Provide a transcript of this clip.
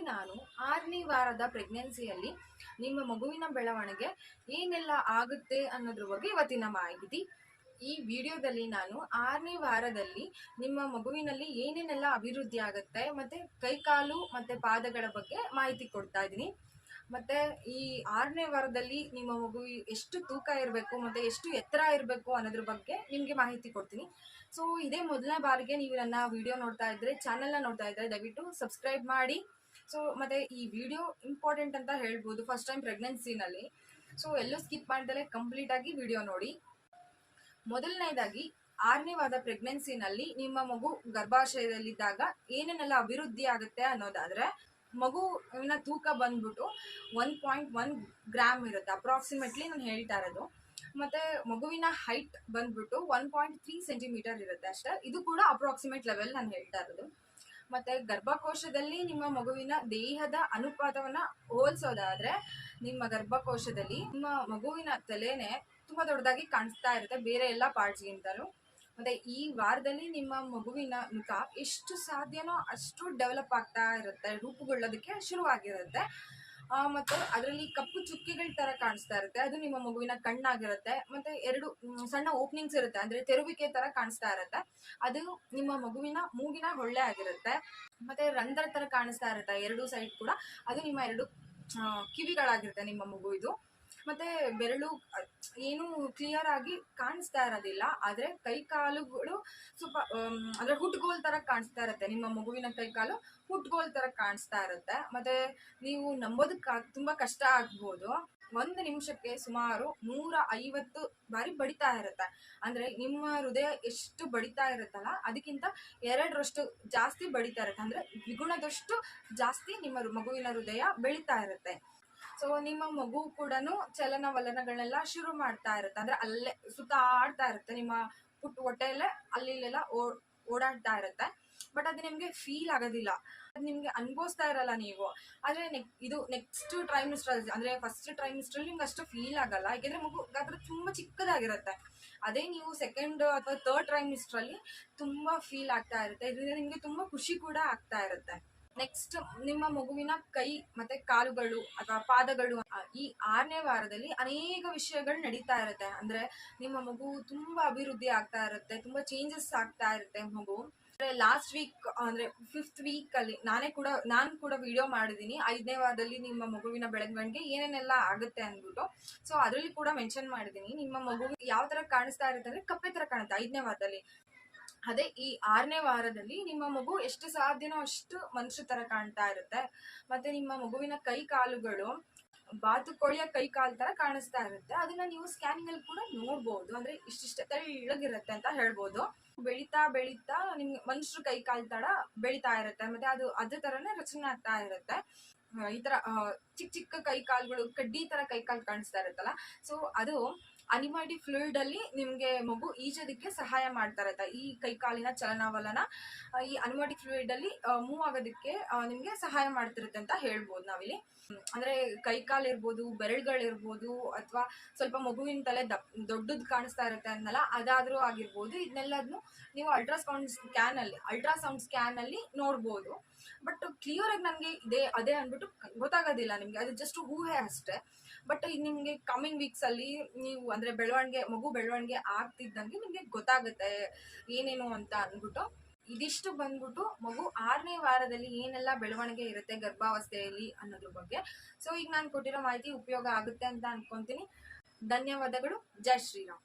ನಾನು ಆರನೇ ವಾರದ ಪ್ರೆಗ್ನೆನ್ಸಿಯಲ್ಲಿ ನಿಮ್ಮ ಮಗುವಿನ ಬೆಳವಣಿಗೆ ಏನೆಲ್ಲ ಆಗುತ್ತೆ ಅನ್ನೋದ್ರ ಬಗ್ಗೆ ಇವತ್ತಿನ ಮಾಹಿತಿ. ಈ ವಿಡಿಯೋದಲ್ಲಿ ನಾನು ಆರನೇ ವಾರದಲ್ಲಿ ನಿಮ್ಮ ಮಗುವಿನಲ್ಲಿ ಏನೇನೆಲ್ಲ ಅಭಿವೃದ್ಧಿ ಆಗುತ್ತೆ ಮತ್ತೆ ಕೈಕಾಲು ಮತ್ತೆ ಪಾದಗಳ ಬಗ್ಗೆ ಮಾಹಿತಿ ಕೊಡ್ತಾ ಇದ್ದೀನಿ. ಮತ್ತೆ ಈ ಆರನೇ ವಾರದಲ್ಲಿ ನಿಮ್ಮ ಮಗು ಎಷ್ಟು ತೂಕ ಇರಬೇಕು ಮತ್ತೆ ಎಷ್ಟು ಎತ್ತರ ಇರಬೇಕು ಅನ್ನೋದ್ರ ಬಗ್ಗೆ ನಿಮಗೆ ಮಾಹಿತಿ ಕೊಡ್ತೀನಿ. ಸೊ ಇದೇ ಮೊದಲನೇ ಬಾರಿಗೆ ನೀವು ನನ್ನ ವಿಡಿಯೋ ನೋಡ್ತಾ ಇದ್ರೆ ಚಾನೆಲ್ನ ನೋಡ್ತಾ ಇದ್ರೆ ದಯವಿಟ್ಟು ಸಬ್ಸ್ಕ್ರೈಬ್ ಮಾಡಿ. ಸೊ ಮತ್ತೆ ಈ ವಿಡಿಯೋ ಇಂಪಾರ್ಟೆಂಟ್ ಅಂತ ಹೇಳ್ಬೋದು ಫಸ್ಟ್ ಟೈಮ್ ಪ್ರೆಗ್ನೆನ್ಸಿನಲ್ಲಿ ಸೊ ಎಲ್ಲೂ ಸ್ಕಿಪ್ ಮಾಡ್ದಲೆ ಕಂಪ್ಲೀಟ್ ಆಗಿ ವಿಡಿಯೋ ನೋಡಿ. ಮೊದಲನೇದಾಗಿ, ಆರನೇ ವಾರದ ಪ್ರೆಗ್ನೆನ್ಸಿನಲ್ಲಿ ನಿಮ್ಮ ಮಗು ಗರ್ಭಾಶಯದಲ್ಲಿದ್ದಾಗ ಏನೇನೆಲ್ಲ ಅಭಿವೃದ್ಧಿ ಆಗುತ್ತೆ ಅನ್ನೋದಾದ್ರೆ ಮಗುವಿನ ತೂಕ ಬಂದ್ಬಿಟ್ಟು ಒನ್ ಪಾಯಿಂಟ್ ಒನ್ ಗ್ರಾಮ್ ಇರುತ್ತೆ ಅಪ್ರಾಕ್ಸಿಮೇಟ್ಲಿ ನಾನು ಹೇಳ್ತಾ ಇರೋದು. ಮತ್ತೆ ಮಗುವಿನ ಹೈಟ್ ಬಂದ್ಬಿಟ್ಟು ಒನ್ ಪಾಯಿಂಟ್ ತ್ರೀ ಸೆಂಟಿಮೀಟರ್ ಇರುತ್ತೆ ಅಷ್ಟೇ. ಇದು ಕೂಡ ಅಪ್ರಾಕ್ಸಿಮೇಟ್ ಲೆವೆಲ್ ನಾನು ಹೇಳ್ತಾ ಇರೋದು. ಮತ್ತೆ ಗರ್ಭಕೋಶದಲ್ಲಿ ನಿಮ್ಮ ಮಗುವಿನ ದೇಹದ ಅನುಪಾತವನ್ನ ಹೋಲಿಸೋದಾದ್ರೆ, ನಿಮ್ಮ ಗರ್ಭಕೋಶದಲ್ಲಿ ನಿಮ್ಮ ಮಗುವಿನ ತಲೆನೇ ತುಂಬಾ ದೊಡ್ಡದಾಗಿ ಕಾಣಿಸ್ತಾ ಇರುತ್ತೆ ಬೇರೆ ಎಲ್ಲ ಪಾರ್ಟ್ಸ್ಗಿಂತಲೂ ಮತ್ತೆ ಈ ವಾರದಲ್ಲಿ ನಿಮ್ಮ ಮಗುವಿನ ಮುಖ ಎಷ್ಟು ಸಾಧ್ಯನೋ ಅಷ್ಟು ಡೆವಲಪ್ ಆಗ್ತಾ ಇರುತ್ತೆ, ರೂಪುಗೊಳ್ಳೋದಕ್ಕೆ ಶುರುವಾಗಿರುತ್ತೆ. ಮತ್ತೆ ಅದರಲ್ಲಿ ಕಪ್ಪು ಚುಕ್ಕಿಗಳ ತರ ಕಾಣಿಸ್ತಾ ಇರುತ್ತೆ, ಅದು ನಿಮ್ಮ ಮಗುವಿನ ಕಣ್ಣಾಗಿರುತ್ತೆ, ಮತ್ತೆ ಎರಡು ಸಣ್ಣ ಓಪನಿಂಗ್ಸ್ ಇರುತ್ತೆ, ಅಂದರೆ ತೆರುವಿಕೆ ತರ ಕಾಣಿಸ್ತಾ ಇರುತ್ತೆ. ಅದು ನಿಮ್ಮ ಮಗುವಿನ ಮೂಗಿನ ಹೊಳ್ಳೆ ಆಗಿರುತ್ತೆ, ಮತ್ತೆ ರಂಧ್ರ ತರ ಕಾಣಿಸ್ತಾ ಇರುತ್ತೆ ಎರಡು ಸೈಡ್ ಕೂಡ. ಅದು ನಿಮ್ಮ ಎರಡು ಕಿವಿಗಳಾಗಿರುತ್ತೆ ನಿಮ್ಮ ಮಗುವಿದು ಮತ್ತೆ ಬೆರಳು, ಏನು ಕ್ಲಿಯರ್ ಆಗಿ ಕಾಣಿಸ್ತಾ ಇರೋದಿಲ್ಲ. ಆದ್ರೆ ಕೈ ಕಾಲುಗಳು ಸ್ವಲ್ಪ ಅಂದ್ರೆ ಹುಟ್ಗೋಲ್ ತರ ಕಾಣಿಸ್ತಾ ಇರುತ್ತೆ. ನಿಮ್ಮ ಮಗುವಿನ ಕೈ ಕಾಲು ಹುಟ್ಗೋಲ್ ತರ ಕಾಣಿಸ್ತಾ ಇರುತ್ತೆ. ಮತ್ತೆ ನೀವು ನಂಬೋದಕ್ಕೆ ತುಂಬಾ ಕಷ್ಟ ಆಗ್ಬೋದು. ಒಂದು ನಿಮಿಷಕ್ಕೆ ಸುಮಾರು ನೂರ ಐವತ್ತು ಬಾರಿ ಬಡಿತಾ ಇರುತ್ತೆ. ಅಂದ್ರೆ ನಿಮ್ಮ ಹೃದಯ ಎಷ್ಟು ಬಡಿತಾ ಇರುತ್ತಲ್ಲ, ಅದಕ್ಕಿಂತ ಎರಡರಷ್ಟು ಜಾಸ್ತಿ ಬಡಿತಾ ಇರುತ್ತೆ. ಅಂದ್ರೆ ದ್ವಿಗುಣದಷ್ಟು ಜಾಸ್ತಿ ನಿಮ್ಮ ಮಗುವಿನ ಹೃದಯ ಬೆಳೀತಾ ಇರುತ್ತೆ. ಸೊ ನಿಮ್ಮ ಮಗು ಕೂಡ ಚಲನವಲನಗಳನ್ನೆಲ್ಲ ಶುರು ಮಾಡ್ತಾ ಇರುತ್ತೆ. ಅಂದ್ರೆ ಅಲ್ಲೇ ಸುತ್ತಾಡ್ತಾ ಇರುತ್ತೆ. ನಿಮ್ಮ ಪುಟ್ಟ ಹೊಟ್ಟೆಯಲ್ಲೇ ಅಲ್ಲಿ ಇಲ್ಲೆಲ್ಲ ಓ- ಓಡಾಡ್ತಾ ಇರುತ್ತೆ. ಬಟ್ ಅದು ನಿಮ್ಗೆ ಫೀಲ್ ಆಗೋದಿಲ್ಲ. ಅದು ನಿಮ್ಗೆ ಅನ್ಭವಿಸ್ತಾ ಇರಲ್ಲ ನೀವು. ಆದ್ರೆ ಇದು ನೆಕ್ಸ್ಟ್ ಟ್ರೈಮಿಸ್ಟರ್ ಅಂದ್ರೆ ಫಸ್ಟ್ ಟ್ರೈಮಿಸ್ಟರ್ ನಿಮ್ಗೆ ಅಷ್ಟು ಫೀಲ್ ಆಗಲ್ಲ. ಯಾಕೆಂದ್ರೆ ಮಗು ಗಾತ್ರ ತುಂಬಾ ಚಿಕ್ಕದಾಗಿರುತ್ತೆ. ಅದೇ ನೀವು ಸೆಕೆಂಡ್ ಅಥವಾ ಥರ್ಡ್ ಟ್ರೈಮಿಸ್ಟರ್ ಅಲ್ಲಿ ತುಂಬಾ ಫೀಲ್ ಆಗ್ತಾ ಇರುತ್ತೆ. ಇದರಿಂದ ನಿಮ್ಗೆ ತುಂಬಾ ಖುಷಿ ಕೂಡ ಆಗ್ತಾ ಇರುತ್ತೆ. ನೆಕ್ಸ್ಟ್ ನಿಮ್ಮ ಮಗುವಿನ ಕೈ ಮತ್ತೆ ಕಾಲುಗಳು ಅಥವಾ ಪಾದಗಳು ಈ ಆರನೇ ವಾರದಲ್ಲಿ ಅನೇಕ ವಿಷಯಗಳು ನಡೀತಾ ಇರುತ್ತೆ. ಅಂದ್ರೆ ನಿಮ್ಮ ಮಗು ತುಂಬಾ ಅಭಿವೃದ್ಧಿ ಆಗ್ತಾ ಇರುತ್ತೆ, ತುಂಬಾ ಚೇಂಜಸ್ ಆಗ್ತಾ ಇರುತ್ತೆ ಮಗು. ಲಾಸ್ಟ್ ವೀಕ್ ಅಂದ್ರೆ ಫಿಫ್ತ್ ವೀಕ್ ಅಲ್ಲಿ ನಾನೇ ಕೂಡ, ನಾನು ಕೂಡ ವಿಡಿಯೋ ಮಾಡಿದೀನಿ ಐದನೇ ವಾರದಲ್ಲಿ ನಿಮ್ಮ ಮಗುವಿನ ಬೆಳವಣಿಗೆ ಏನೇನೆಲ್ಲ ಆಗುತ್ತೆ ಅಂದ್ಬಿಟ್ಟು. ಸೊ ಅದರಲ್ಲಿ ಕೂಡ ಮೆನ್ಷನ್ ಮಾಡಿದೀನಿ ನಿಮ್ಮ ಮಗು ಯಾವ ತರ ಕಾಣಿಸ್ತಾ ಇರುತ್ತೆ ಅಂದ್ರೆ ಕಪ್ಪೆ ತರ ಕಾಣುತ್ತೆ ಐದನೇ ವಾರದಲ್ಲಿ. ಅದೇ ಈ ಆರನೇ ವಾರದಲ್ಲಿ ನಿಮ್ಮ ಮಗು ಎಷ್ಟು ಸಾಧ್ಯನೋ ಅಷ್ಟು ಮನುಷ್ಯ ತರ ಕಾಣ್ತಾ ಇರುತ್ತೆ. ಮತ್ತೆ ನಿಮ್ಮ ಮಗುವಿನ ಕೈ ಕಾಲುಗಳು ಬಾತುಕೋಳಿಯ ಕೈ ಕಾಲು ತರ ಕಾಣಿಸ್ತಾ ಇರುತ್ತೆ. ಅದನ್ನ ನೀವು ಸ್ಕ್ಯಾನಿಂಗ್ ಅಲ್ಲಿ ಕೂಡ ನೋಡ್ಬೋದು. ಅಂದ್ರೆ ಇಷ್ಟಿಷ್ಟ ತೆಳ್ಳಗಿರುತ್ತೆ ಅಂತ ಹೇಳ್ಬೋದು. ಬೆಳೀತಾ ಬೆಳೀತಾ ನಿಮ್ಗೆ ಮನುಷ್ಯರ ಕೈ ಕಾಲ್ ತರ ಬೆಳೀತಾ ಇರುತ್ತೆ. ಮತ್ತೆ ಅದು ಅದೇ ತರನೇ ರಚನೆ ಆಗ್ತಾ ಇರುತ್ತೆ. ಈ ತರ ಚಿಕ್ಕ ಚಿಕ್ಕ ಕೈ ಕಾಲುಗಳು, ಕಡ್ಡಿ ತರ ಕೈ ಕಾಲು ಕಾಣಿಸ್ತಾ ಇರುತ್ತಲ್ಲ. ಸೊ ಅದು ಅನಿಮಾಡಿ ಫ್ಲೂಯಿಡ್ ಅಲ್ಲಿ ನಿಮ್ಗೆ ಮಗು ಈಜೋದಕ್ಕೆ ಸಹಾಯ ಮಾಡ್ತಾ ಇರುತ್ತೆ ಈ ಕೈ ಕಾಲಿನ ಚಲನವಲನ ಈ ಅನಿಮಾಟಿಕ್ ಫ್ಲೂಯಿಡ್ ಅಲ್ಲಿ ಮೂವ್ ಆಗೋದಕ್ಕೆ ನಿಮ್ಗೆ ಸಹಾಯ ಮಾಡ್ತಿರುತ್ತೆ ಅಂತ ಹೇಳ್ಬೋದು ನಾವಿಲ್ಲಿ. ಅಂದ್ರೆ ಕೈ ಕಾಲು ಇರ್ಬೋದು ಬೆರಳುಗಳಿರ್ಬೋದು, ಅಥವಾ ಸ್ವಲ್ಪ ಮಗುವಿನ ತಲೆ ದಪ್, ದೊಡ್ಡದು ಕಾಣಿಸ್ತಾ ಇರುತ್ತೆ ಅನ್ನಲ್ಲ ಅದಾದ್ರೂ ಆಗಿರ್ಬೋದು. ಇದನ್ನೆಲ್ಲದನ್ನು ನೀವು ಅಲ್ಟ್ರಾಸೌಂಡ್ ಸ್ಕ್ಯಾನ್ ಅಲ್ಲಿ ಅಲ್ಟ್ರಾಸೌಂಡ್ ಸ್ಕ್ಯಾನ್ ಅಲ್ಲಿ ನೋಡ್ಬೋದು. ಬಟ್ ಕ್ಲಿಯರ್ ಆಗಿ ನನಗೆ ಇದೇ, ಅದೇ ಅಂದ್ಬಿಟ್ಟು ಗೊತ್ತಾಗೋದಿಲ್ಲ ನಿಮ್ಗೆ. ಅದು ಜಸ್ಟ್ ಊಹೆ ಅಷ್ಟೇ. ಬಟ್ ನಿಮ್ಗೆ ಕಮಿಂಗ್ ವೀಕ್ಸ್ ಅಲ್ಲಿ ನೀವು ಅಂದ್ರೆ ಬೆಳವಣಿಗೆ, ಮಗು ಬೆಳವಣಿಗೆ ಆಗ್ತಿದ್ದಂಗೆ ನಿಮ್ಗೆ ಗೊತ್ತಾಗುತ್ತೆ ಏನೇನು ಅಂತ ಅಂದ್ಬಿಟ್ಟು. ಇದಿಷ್ಟು ಬಂದ್ಬಿಟ್ಟು ಮಗು ಆರನೇ ವಾರದಲ್ಲಿ ಏನೆಲ್ಲ ಬೆಳವಣಿಗೆ ಇರುತ್ತೆ ಗರ್ಭಾವಸ್ಥೆಯಲ್ಲಿ ಅನ್ನೋದ್ರ ಬಗ್ಗೆ. ಸೊ ಈಗ ನಾನು ಕೊಟ್ಟಿರೋ ಮಾಹಿತಿ ಉಪಯೋಗ ಆಗುತ್ತೆ ಅಂತ ಅನ್ಕೊಂತೀನಿ. ಧನ್ಯವಾದಗಳು. ಜೈ ಶ್ರೀರಾಮ್.